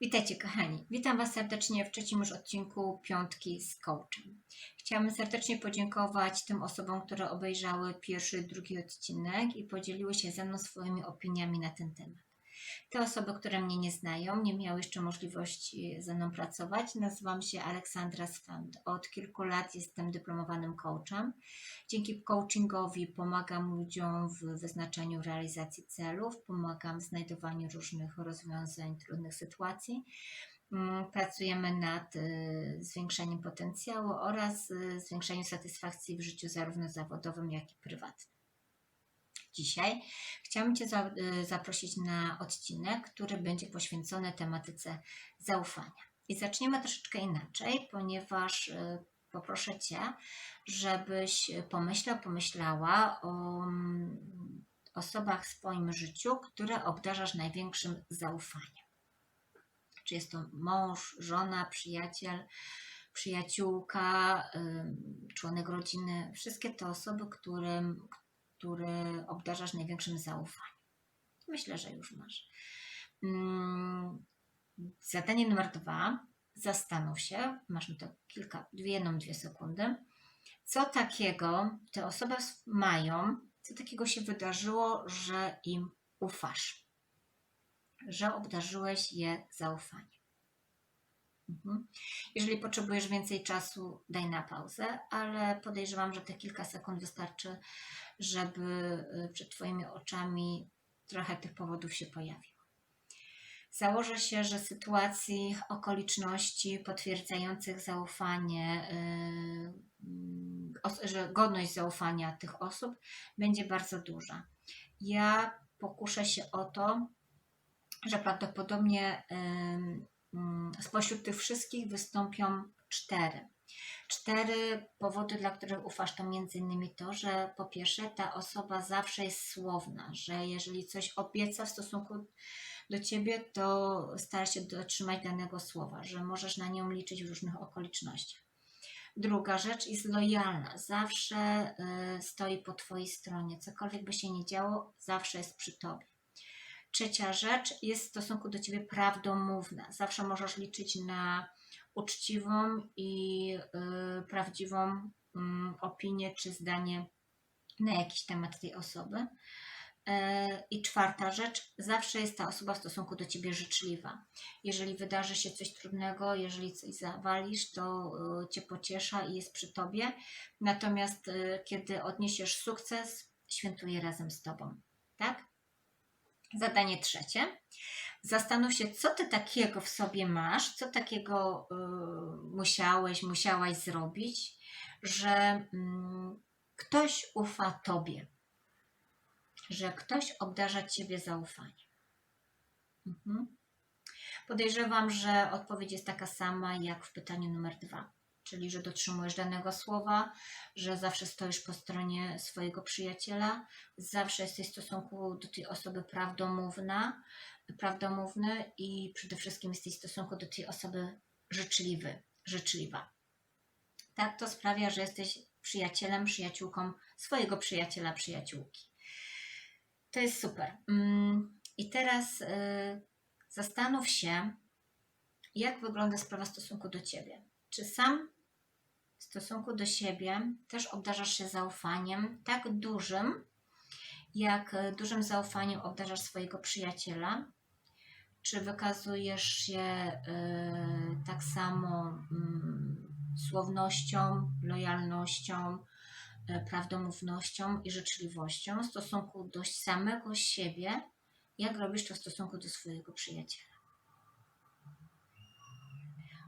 Witajcie kochani, witam Was serdecznie w trzecim już odcinku Piątki z Coachem. Chciałam serdecznie podziękować tym osobom, które obejrzały pierwszy, drugi odcinek i podzieliły się ze mną swoimi opiniami na ten temat. Te osoby, które mnie nie znają, nie miały jeszcze możliwości ze mną pracować. Nazywam się Aleksandra Swand. Od kilku lat jestem dyplomowanym coachem. Dzięki coachingowi pomagam ludziom w wyznaczaniu realizacji celów, pomagam w znajdowaniu różnych rozwiązań trudnych sytuacji. Mm, Pracujemy nad y, zwiększeniem potencjału oraz y, zwiększeniem satysfakcji w życiu zarówno zawodowym, jak i prywatnym. Dzisiaj chciałam Cię y, zaprosić na odcinek, który będzie poświęcony tematyce zaufania. I zaczniemy troszeczkę inaczej, ponieważ y, poproszę Cię, żebyś pomyślał, pomyślała o mm, osobach w swoim życiu, które obdarzasz największym zaufaniem. Czy jest to mąż, żona, przyjaciel, przyjaciółka, członek rodziny, wszystkie te osoby, którym, które obdarzasz największym zaufaniem. Myślę, że już masz. Mm, Zadanie numer dwa. Zastanów się, masz to kilka, jedną, dwie sekundy. Co takiego te osoby mają, co takiego się wydarzyło, że im ufasz? Że obdarzyłeś je zaufaniem. Mhm. Jeżeli potrzebujesz więcej czasu, daj na pauzę, ale podejrzewam, że te kilka sekund wystarczy, żeby y, przed Twoimi oczami trochę tych powodów się pojawiło. Założę się, że sytuacji, okoliczności potwierdzających zaufanie, os- że godność zaufania tych osób będzie bardzo duża. Ja pokuszę się o to, że prawdopodobnie spośród tych wszystkich wystąpią cztery. Cztery powody, dla których ufasz, to między innymi to, że po pierwsze ta osoba zawsze jest słowna, że jeżeli coś obieca w stosunku do ciebie, to stara się dotrzymać danego słowa, że możesz na nią liczyć w różnych okolicznościach. Druga rzecz jest lojalna, zawsze y, stoi po twojej stronie, cokolwiek by się nie działo, zawsze jest przy tobie. Trzecia rzecz jest w stosunku do ciebie prawdomówna, zawsze możesz liczyć na uczciwą i y, prawdziwą y, opinię czy zdanie na jakiś temat tej osoby. E, I czwarta rzecz, zawsze jest ta osoba w stosunku do ciebie życzliwa. Jeżeli wydarzy się coś trudnego, jeżeli coś zawalisz, to y, cię pociesza i jest przy tobie. Natomiast y, kiedy odniesiesz sukces, świętuje razem z tobą. Tak? Zadanie trzecie. Zastanów się, co ty takiego w sobie masz, co takiego y, musiałeś, musiałaś zrobić, że mm, ktoś ufa tobie, że ktoś obdarza ciebie zaufaniem. Mhm. Podejrzewam, że odpowiedź jest taka sama jak w pytaniu numer dwa, czyli że dotrzymujesz danego słowa, że zawsze stoisz po stronie swojego przyjaciela, zawsze jesteś w stosunku do tej osoby prawdomówna, prawdomówny i przede wszystkim jesteś w stosunku do tej osoby życzliwy, życzliwa. Tak to sprawia, że jesteś przyjacielem, przyjaciółką swojego przyjaciela, przyjaciółki. To jest super. Mm, I teraz y, zastanów się, jak wygląda sprawa stosunku do ciebie. Czy sam w stosunku do siebie też obdarzasz się zaufaniem tak dużym, jak y, dużym zaufaniem obdarzasz swojego przyjaciela? Czy wykazujesz się y, tak samo mm, słownością, lojalnością, y, prawdomównością i życzliwością w stosunku do samego siebie, jak robisz to w stosunku do swojego przyjaciela?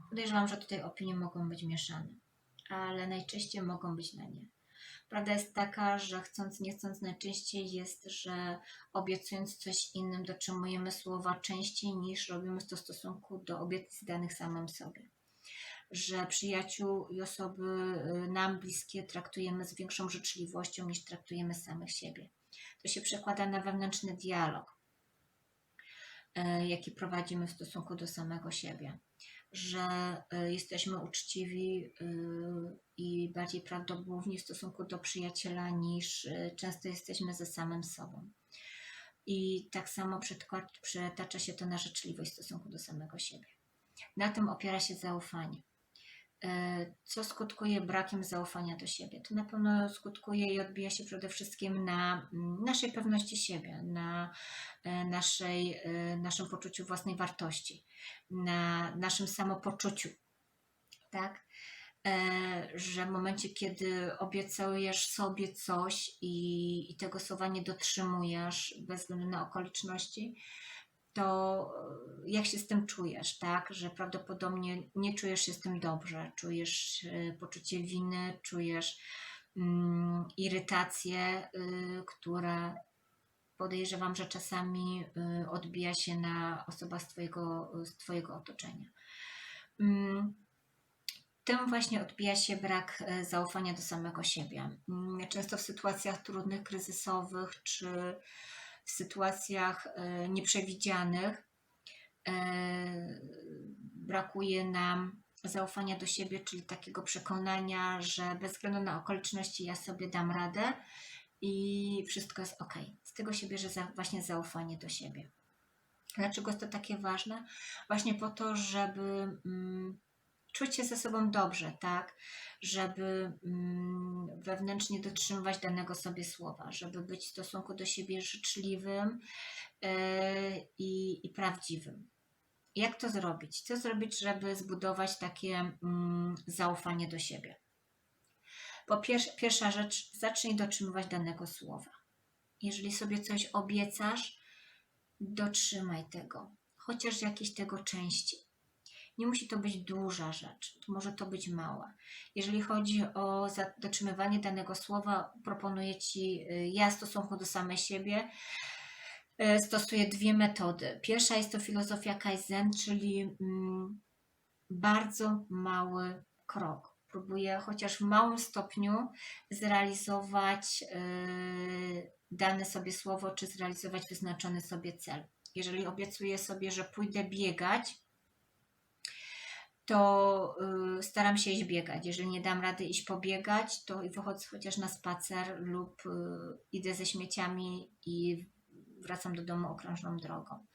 Podejrzewam, że tutaj opinie mogą być mieszane, ale najczęściej mogą być na nie. Prawda jest taka, że chcąc, nie chcąc, najczęściej jest, że obiecując coś innym, dotrzymujemy słowa częściej niż robimy to w stosunku do obietnic danych samym sobie. Że przyjaciół i osoby y, nam bliskie traktujemy z większą życzliwością niż traktujemy samych siebie. To się przekłada na wewnętrzny dialog, y, jaki prowadzimy w stosunku do samego siebie że y, jesteśmy uczciwi y, i bardziej prawdomówni w stosunku do przyjaciela niż y, często jesteśmy ze samym sobą. i tak samo przetacza się to na życzliwość w stosunku do samego siebie. Na tym opiera się zaufanie. Co skutkuje brakiem zaufania do siebie? To na pewno skutkuje i odbija się przede wszystkim na mm, naszej pewności siebie, na e, naszej, e, naszym poczuciu własnej wartości, na naszym samopoczuciu. Tak? E, Że w momencie, kiedy obiecujesz sobie coś i, i tego słowa nie dotrzymujesz bez względu na okoliczności, to e, jak się z tym czujesz, tak? Że prawdopodobnie nie czujesz się z tym dobrze, czujesz e, poczucie winy, czujesz mm, irytację, y, która podejrzewam, że czasami y, odbija się na osobach z Twojego, z twojego otoczenia. Mm, tym właśnie odbija się brak e, zaufania do samego siebie. Mm, Często w sytuacjach trudnych, kryzysowych czy w sytuacjach e, nieprzewidzianych e, brakuje nam zaufania do siebie, czyli takiego przekonania, że bez względu na okoliczności ja sobie dam radę i wszystko jest ok. Z tego się bierze właśnie zaufanie do siebie. Dlaczego jest to takie ważne? Właśnie po to, żeby mm, czuć się ze sobą dobrze, tak? Żeby mm, wewnętrznie dotrzymywać danego sobie słowa, żeby być w stosunku do siebie życzliwym e, i, i prawdziwym. Jak to zrobić? Co zrobić, żeby zbudować takie mm, zaufanie do siebie? Po pierwsze, pierwsza rzecz, zacznij dotrzymywać danego słowa. Jeżeli sobie coś obiecasz, dotrzymaj tego, chociaż jakieś tego części. Nie musi to być duża rzecz, może to być mała. Jeżeli chodzi o dotrzymywanie danego słowa, proponuję Ci, y, ja w stosunku do samej siebie, y, stosuję dwie metody. Pierwsza jest to filozofia Kaizen, czyli mm, bardzo mały krok. Próbuję chociaż w małym stopniu zrealizować yy, dane sobie słowo, czy zrealizować wyznaczony sobie cel. Jeżeli obiecuję sobie, że pójdę biegać, to y, staram się iść biegać. Jeżeli nie dam rady iść pobiegać, to wychodzę chociaż na spacer lub y, idę ze śmieciami i wracam do domu okrążną drogą.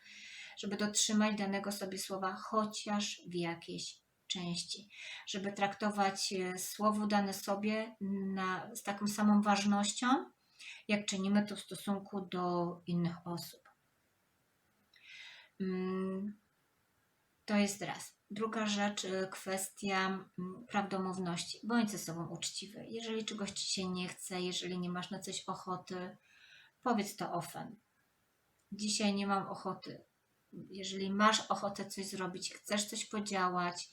Żeby dotrzymać danego sobie słowa chociaż w jakiejś części. Żeby traktować y, słowo dane sobie na, z taką samą ważnością, jak czynimy to w stosunku do innych osób. Mm, To jest raz. Druga rzecz, y, kwestia mm, prawdomówności. Bądź ze sobą uczciwy. Jeżeli czegoś ci się nie chce, jeżeli nie masz na coś ochoty, powiedz to ofen. Dzisiaj nie mam ochoty. Jeżeli masz ochotę coś zrobić, chcesz coś podziałać,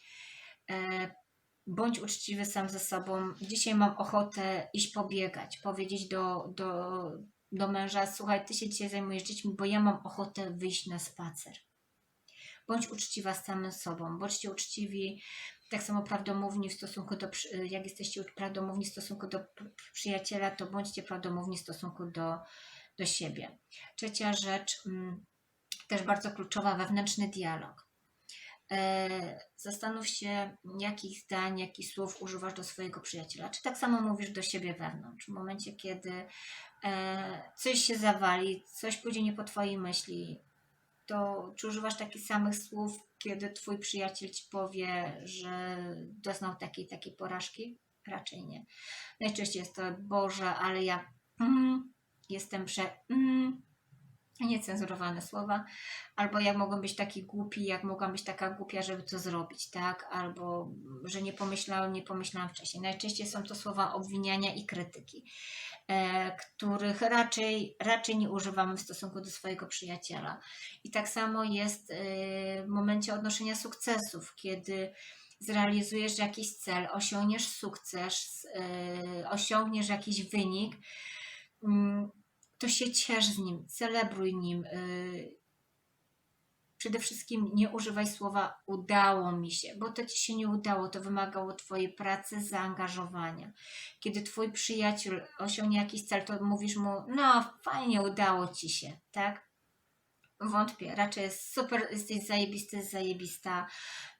e, bądź uczciwy sam ze sobą. Dzisiaj mam ochotę iść pobiegać, powiedzieć do, do, do męża: Słuchaj, ty się dzisiaj zajmujesz dziećmi, bo ja mam ochotę wyjść na spacer. Bądź uczciwa z samym sobą, bądźcie uczciwi, tak samo prawdomówni w stosunku do, jak jesteście prawdomówni w stosunku do przyjaciela, to bądźcie prawdomówni w stosunku do, do siebie. Trzecia rzecz, mm, też bardzo kluczowa, wewnętrzny dialog. E, Zastanów się, jakich zdań, jakich słów używasz do swojego przyjaciela. Czy tak samo mówisz do siebie wewnątrz? W momencie, kiedy e, coś się zawali, coś pójdzie nie po Twojej myśli, to czy używasz takich samych słów, kiedy Twój przyjaciel Ci powie, że doznał takiej takiej porażki? Raczej nie. Najczęściej jest to Boże, ale ja mm, jestem prze... Mm, niecenzurowane słowa, albo ja mogłem być taki głupi, jak mogłam być taka głupia, żeby to zrobić, tak? Albo że nie pomyślałam, nie pomyślałam wcześniej. Najczęściej są to słowa obwiniania i krytyki, e, których raczej, raczej nie używamy w stosunku do swojego przyjaciela. I tak samo jest e, w momencie odnoszenia sukcesów, kiedy zrealizujesz jakiś cel, osiągniesz sukces, e, osiągniesz jakiś wynik, mm, to się ciesz z nim, celebruj nim. y, Przede wszystkim nie używaj słowa udało mi się, bo to ci się nie udało, to wymagało twojej pracy, zaangażowania. Kiedy twój przyjaciel osiągnie jakiś cel, to mówisz mu, no fajnie, udało ci się, tak? Wątpię, raczej jest super, jesteś zajebisty, zajebista,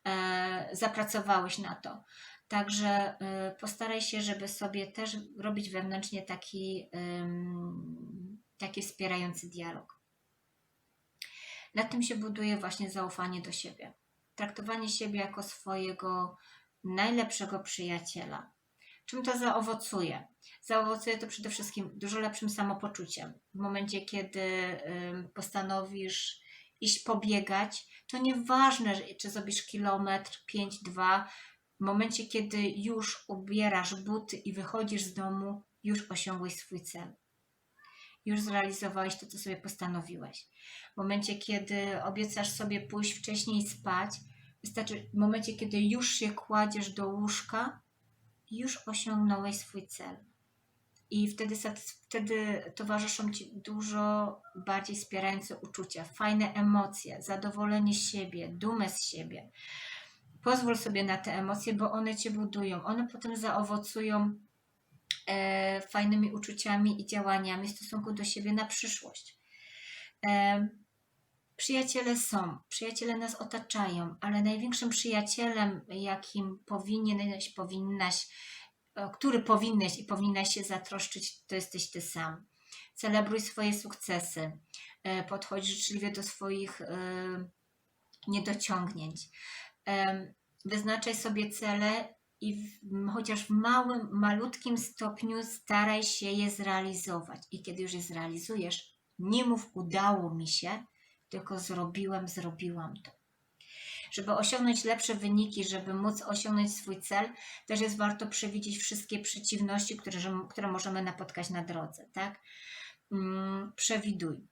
e, zapracowałeś na to. Także e, postaraj się, żeby sobie też robić wewnętrznie taki, taki wspierający dialog. Na tym się buduje właśnie zaufanie do siebie. Traktowanie siebie jako swojego najlepszego przyjaciela. Czym to zaowocuje? Zaowocuje to przede wszystkim dużo lepszym samopoczuciem. W momencie, kiedy postanowisz iść pobiegać, to nieważne, czy zrobisz kilometr, 5, 2. W momencie, kiedy już ubierasz buty i wychodzisz z domu, już osiągłeś swój cel. Już zrealizowałeś to, co sobie postanowiłeś. W momencie, kiedy obiecasz sobie pójść wcześniej spać, wystarczy w momencie, kiedy już się kładziesz do łóżka, już osiągnąłeś swój cel. I wtedy, wtedy towarzyszą ci dużo bardziej wspierające uczucia, fajne emocje, zadowolenie siebie, dumę z siebie. Pozwól sobie na te emocje, bo one cię budują. One potem zaowocują e, fajnymi uczuciami i działaniami w stosunku do siebie na przyszłość. E, przyjaciele są, przyjaciele nas otaczają, ale największym przyjacielem, jakim powinieneś, powinnaś, o który powinnaś i powinnaś się zatroszczyć, to jesteś ty sam. Celebruj swoje sukcesy, e, podchodź życzliwie do swoich e, niedociągnięć. Em, Wyznaczaj sobie cele i w, chociaż w małym, malutkim stopniu staraj się je zrealizować. I kiedy już je zrealizujesz, nie mów udało mi się, tylko zrobiłem, zrobiłam to. Żeby osiągnąć lepsze wyniki, żeby móc osiągnąć swój cel, też jest warto przewidzieć wszystkie przeciwności, które, które możemy napotkać na drodze, tak? Mm, Przewiduj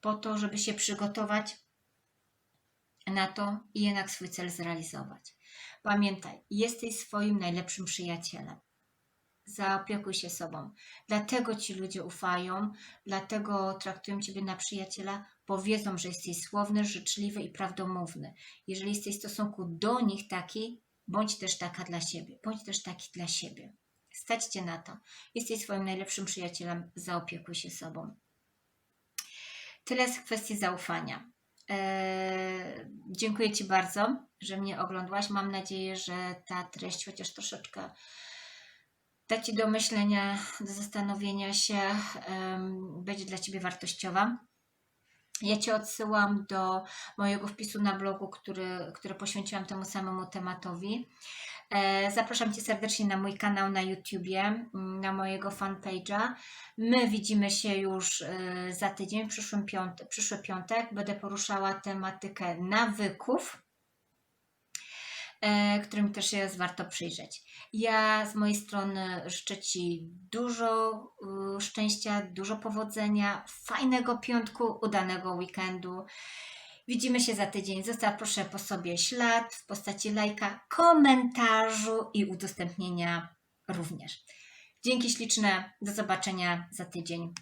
po to, żeby się przygotować na to i jednak swój cel zrealizować. Pamiętaj, jesteś swoim najlepszym przyjacielem. Zaopiekuj się sobą. Dlatego ci ludzie ufają, dlatego traktują ciebie na przyjaciela, bo wiedzą, że jesteś słowny, życzliwy i prawdomówny. Jeżeli jesteś w stosunku do nich taki, bądź też taka dla siebie. Bądź też taki dla siebie. Stać cię na to. Jesteś swoim najlepszym przyjacielem, zaopiekuj się sobą. Tyle z kwestii zaufania. Eee, dziękuję Ci bardzo, że mnie oglądłaś. Mam nadzieję, że ta treść chociaż troszeczkę da Ci do myślenia, do zastanowienia się, będzie dla Ciebie wartościowa. Ja Cię odsyłam do mojego wpisu na blogu, który, który poświęciłam temu samemu tematowi. E, Zapraszam Cię serdecznie na mój kanał na YouTubie, mm, na mojego fanpage'a. My widzimy się już e, za tydzień, w przyszłym piątek, przyszły piątek. Będę poruszała tematykę nawyków, e, którym też jest warto przyjrzeć. Ja z mojej strony życzę Ci dużo szczęścia, dużo powodzenia, fajnego piątku, udanego weekendu. Widzimy się za tydzień. Zostaw proszę po sobie ślad w postaci lajka, komentarzu i udostępnienia również. Dzięki śliczne. Do zobaczenia za tydzień.